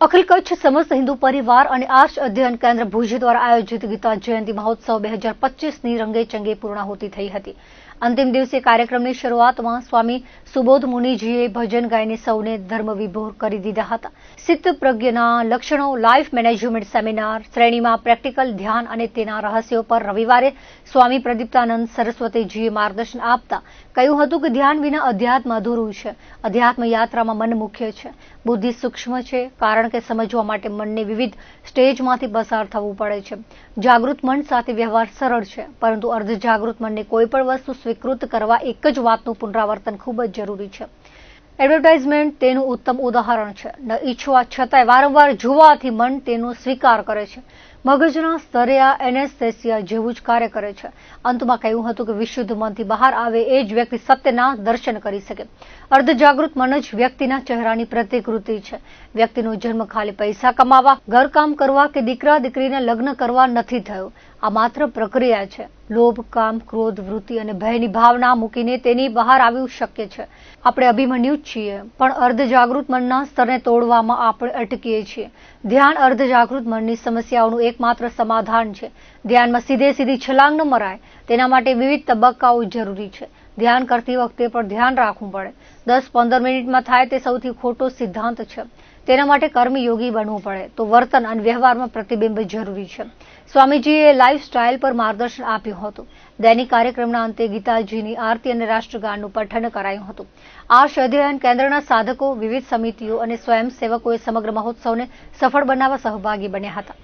અખિલ કચ્છ સમસ્ત હિન્દુ પરિવાર અને આર્ષ અધ્યયન કેન્દ્ર ભુજ દ્વારા આયોજિત ગીતા જયંતિ મહોત્સવ બે હજાર પચીસની રંગેચંગે પૂર્ણાહુતિ થઈ હતી. અંતિમ દિવસે કાર્યક્રમની શરૂઆતમાં સ્વામી સુબોધ મુનિજીએ ભજન ગાઈને સૌને ધર્મવિભોર કરી દીધા હતા. સિદ્ધ પ્રજ્ઞના લક્ષણો, લાઈફ મેનેજમેન્ટ સેમિનાર, શ્રેણીમાં પ્રેક્ટિકલ ધ્યાન અને તેના રહસ્યો પર રવિવારે સ્વામી પ્રદીપ્તાનંદ સરસ્વતીજીએ માર્ગદર્શન આપતા કહ્યું હતું કે ધ્યાન વિના અધ્યાત્મ અધૂરું છે. અધ્યાત્મ યાત્રામાં મન મુખ્ય છે. બુદ્ધિ સૂક્ષ્મ છે. કારણ કે સમજવા માટે મનને વિવિધ સ્ટેજમાંથી પસાર થવું પડે છે. જાગૃત મન સાથે વ્યવહાર સરળ છે, પરંતુ અર્ધ જાગૃત મનને કોઈ પણ વસ્તુ સ્વીકૃત કરવા એક જ વાતનું પુનરાવર્તન ખૂબ જ જરૂરી છે. એડવર્ટાઇઝમેન્ટ તેનું ઉત્તમ ઉદાહરણ છે. ન ઈચ્છવા છતાંય વારંવાર જોવાથી મન તેનો સ્વીકાર કરે છે. મગજના સ્તરે આ એનેસ્થેસિયા જેવું જ કાર્ય કરે છે. અંતમાં કહ્યું હતું કે વિશુદ્ધ મનથી બહાર આવે એ જ વ્યક્તિ સત્યના દર્શન કરી શકે. અર્ધ જાગૃત મન જ વ્યક્તિના ચહેરાની પ્રતિકૃતિ છે. વ્યક્તિનો જન્મ ખાલી પૈસા કમાવા, ઘરકામ કરવા કે દીકરા દીકરીને લગ્ન કરવા નથી થયો. આ માત્ર પ્રક્રિયા છે. લોભ, કામ, ક્રોધ, વૃત્તિ અને ભયની ભાવના મૂકીને તેની બહાર આવ્યું શક્ય છે. આપણે અભિમન્યુ જ છીએ, પણ અર્ધ જાગૃત મનના સ્તરને તોડવામાં આપણે અટકીએ છીએ. ધ્યાન અર્ધ જાગૃત મનની સમસ્યાઓનું એકમાત્ર સમાધાન છે. ધ્યાનમાં સીધે સીધી છલાંગ ન મરાય. તેના માટે વિવિધ તબક્કાઓ જરૂરી છે. ધ્યાન કરતી વખતે પણ ધ્યાન રાખવું પડે. દસ પંદર મિનિટમાં થાય તે સૌથી ખોટો સિદ્ધાંત છે. તેના માટે કર્મયોગી બનવું પડે. તો વર્તન અને વ્યવહારમાં પ્રતિબિંબ જરૂરી છે. સ્વામીજીએ લાઈફ સ્ટાઇલ પર માર્ગદર્શન આપ્યું હતું. દૈનિક કાર્યક્રમના અંતે ગીતાજીની આરતી અને રાષ્ટ્રગાનનું પઠન કરાયું હતું. આ અધ્યયન કેન્દ્રના સાધકો, વિવિધ સમિતિઓ અને સ્વયંસેવકોએ સમગ્ર મહોત્સવને સફળ બનાવવા સહભાગી બન્યા હતા.